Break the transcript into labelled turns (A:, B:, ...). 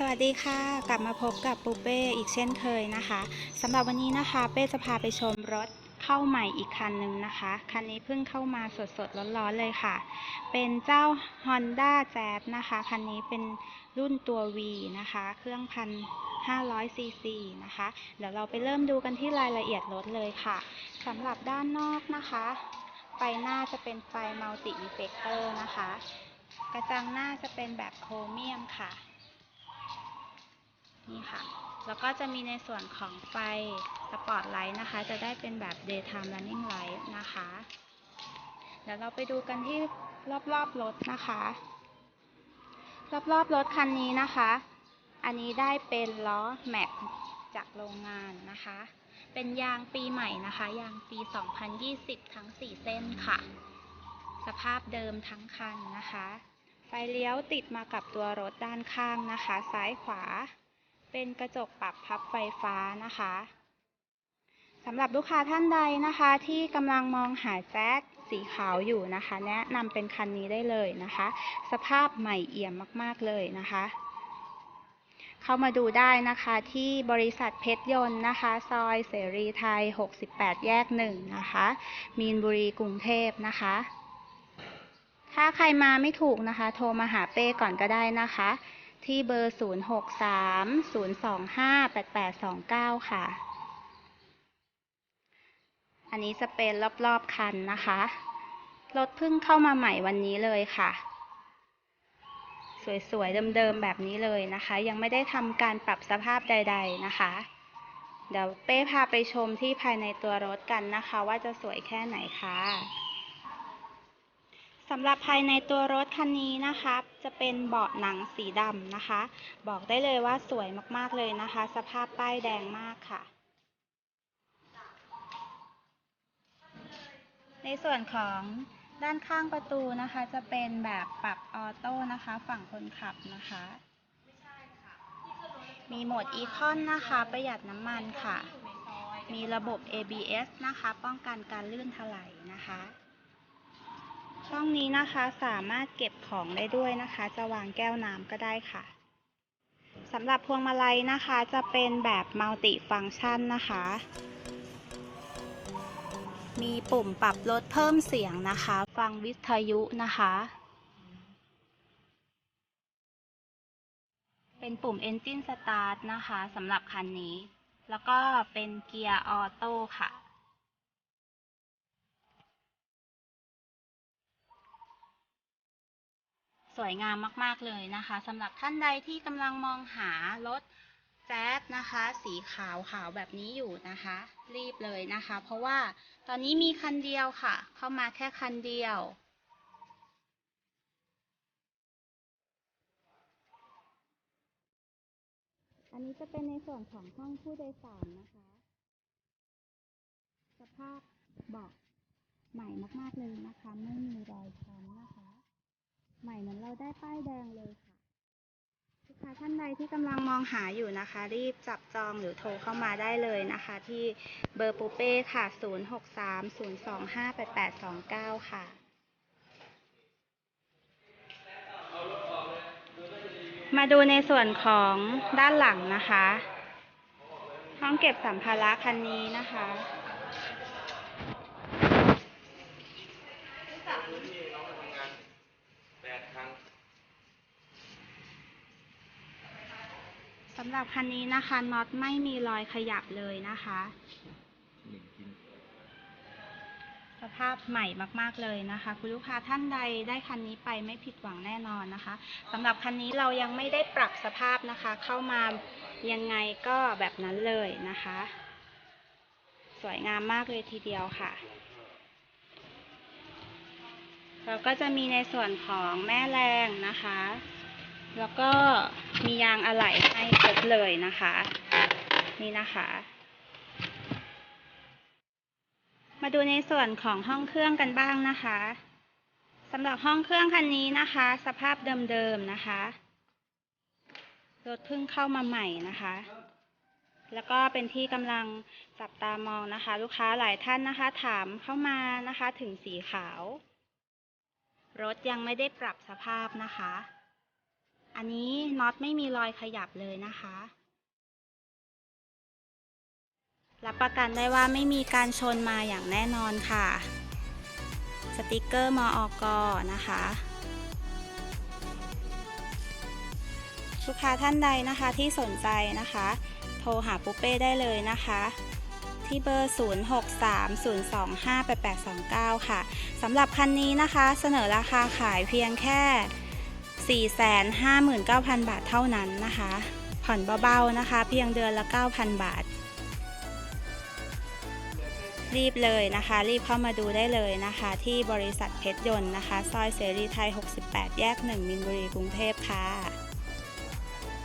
A: สวัสดีค่ะ กลับมาพบกับปูเป้อีกเช่นเคยนะคะสำหรับวันนี้นะคะ เป้จะพาไปชมรถเข้าใหม่อีกคันหนึ่งนะคะ คันนี้เพิ่งเข้ามาสดๆร้อนๆเลยค่ะ เป็นเจ้า Honda j a z นะคะ คันนี้เป็นรุ่นตัว V นะคะ เครื่องพัน500ซีซีนะคะ เดี๋ยวเราไปเริ่มดูกันที่รายละเอียดรถเลยค่ะสำหรับด้านนอกนะคะ ไฟหน้าจะเป็นไฟมัลติ e ีเฟกเตอร์นะคะ กระจังหน้าจะเป็นแบบโครเมียมค่ะ นี่ค่ะ แล้วก็จะมีในส่วนของไฟสปอตไลท์นะคะ จะได้เป็นแบบ daytime running light นะคะ เดี๋ยวเราไปดูกันที่รอบๆรถนะคะ รอบๆรถคันนี้นะคะ อันนี้ได้เป็นล้อแม็กจากโรงงานนะคะ เป็นยางปีใหม่นะคะ ยางปี 2020 ทั้ง 4 เส้นค่ะ สภาพเดิมทั้งคันนะคะ ไฟเลี้ยวติดมากับตัวรถด้านข้างนะคะ ซ้ายขวา เป็นกระจกปรับพับไฟฟ้านะคะสำหรับลูกค้าท่านใดนะคะที่กำลังมองหาแจ็คสีขาวอยู่นะคะ แนะนำเป็นคันนี้ได้เลยนะคะ สภาพใหม่เอี่ยมมากๆเลยนะคะ เข้ามาดูได้นะคะที่บริษัทเพชรยนต์นะคะ ซอยเสรีไทย 68 แยก 1 นะคะ มีนบุรีกรุงเทพนะคะ ถ้าใครมาไม่ถูกนะคะ โทรมาหาเป้ก่อนก็ได้นะคะ ที่เบอร์ 0630258829 ค่ะ อันนี้จะเป็นรอบๆคันนะคะ รถเพิ่งเข้ามาใหม่วันนี้เลยค่ะ สวยๆ เดิมๆ แบบนี้เลยนะคะ ยังไม่ได้ทำการปรับสภาพใด ๆ นะคะ เดี๋ยวเป้พาไปชมที่ภายในตัวรถกันนะคะ ว่าจะสวยแค่ไหนค่ะ สำหรับภายในตัวรถคันนี้นะคะ จะเป็นเบาะหนังสีดำนะคะ บอกได้เลยว่าสวยมากๆเลยนะคะ สภาพป้ายแดงมากค่ะ ในส่วนของด้านข้างประตูนะคะ จะเป็นแบบปรับออโต้นะคะ ฝั่งคนขับนะคะ มีโหมดอีคอนนะคะ ประหยัดน้ำมันค่ะ มีระบบ ABS นะคะ ป้องกันการลื่นถลายนะคะ ช่องนี้นะคะสามารถเก็บของได้ด้วยนะคะ จะวางแก้วน้ำก็ได้ค่ะสำหรับพวงมาลัยนะคะจะเป็นแบบมัลติฟัง c t ชันนะคะ มีปุ่มปรับลดเพิ่มเสียงนะคะ ฟังวิทยุนะคะ เป็นปุ่ม Engine Start นะคะสำหรับคันนี้ แล้วก็เป็นเกียร์ออโต้ค่ะ สวยงามมาก ๆ เลยนะคะสำหรับท่านใดที่กำลังมองหารถแจ๊สนะคะ สีขาวขาวแบบนี้อยู่นะคะ รีบเลยนะคะ เพราะว่าตอนนี้มีคันเดียวค่ะ เข้ามาแค่คันเดียว อันนี้จะเป็นในส่วนของห้องผู้โดยสารนะคะ สภาพเบาะใหม่มาก ๆ เลยนะคะ ไม่มีรอยช้ ใหม่เหมือนเราได้ป้ายแดงเลยค่ะลูกค้าท่านใดที่กำลังมองหาอยู่นะคะ รีบจับจองหรือโทรเข้ามาได้เลยนะคะ ที่เบอร์ปูเป้ค่ะ 0630258829 ค่ะ มาดูในส่วนของด้านหลังนะคะ ห้องเก็บสัมภาระคันนี้นะคะ สำหรับคันนี้นะคะน็อตไม่มีรอยขยับเลยนะคะ สภาพใหม่มาก ๆ เลยนะคะ คุณลูกค้าท่านใดได้คันนี้ไปไม่ผิดหวังแน่นอนนะคะสำหรับคันนี้เรายังไม่ได้ปรับสภาพนะคะ เข้ามายังไงก็แบบนั้นเลยนะคะ สวยงามมากเลยทีเดียวค่ะ เราก็จะมีในส่วนของแม่แรงนะคะ แล้วก็มียางอะไหล่ให้ครบเลยนะคะ นี่นะคะ มาดูในส่วนของห้องเครื่องกันบ้างนะคะสำหรับห้องเครื่องคันนี้นะคะ สภาพเดิมๆนะคะรถเพิ่งเข้ามาใหม่นะคะ แล้วก็เป็นที่กำลังจับตามองนะคะ ลูกค้าหลายท่านนะคะ ถามเข้ามานะคะถึงสีขาว รถยังไม่ได้ปรับสภาพนะคะ อันนี้น็อตไม่มีรอยขยับเลยนะคะ รับประกันได้ว่าไม่มีการชนมาอย่างแน่นอนค่ะ สติกเกอร์มออกนะคะ ลูกค้าท่านใดนะคะที่สนใจนะคะ โทรหาปุ๊เป้ได้เลยนะคะ ที่เบอร์ 0630258829 ค่ะสำหรับคันนี้นะคะเสนอราคาขายเพียงแค่ 459,000 บาทเท่านั้นนะคะ ผ่อนเบาๆนะคะ เพียงเดือนละ 9,000 บาท รีบเลยนะคะ รีบเข้ามาดูได้เลยนะคะ ที่บริษัทเพชรยนต์นะคะ ซอยเสรีไทย 68 แยก 1 มินบุรีกรุงเทพค่ะ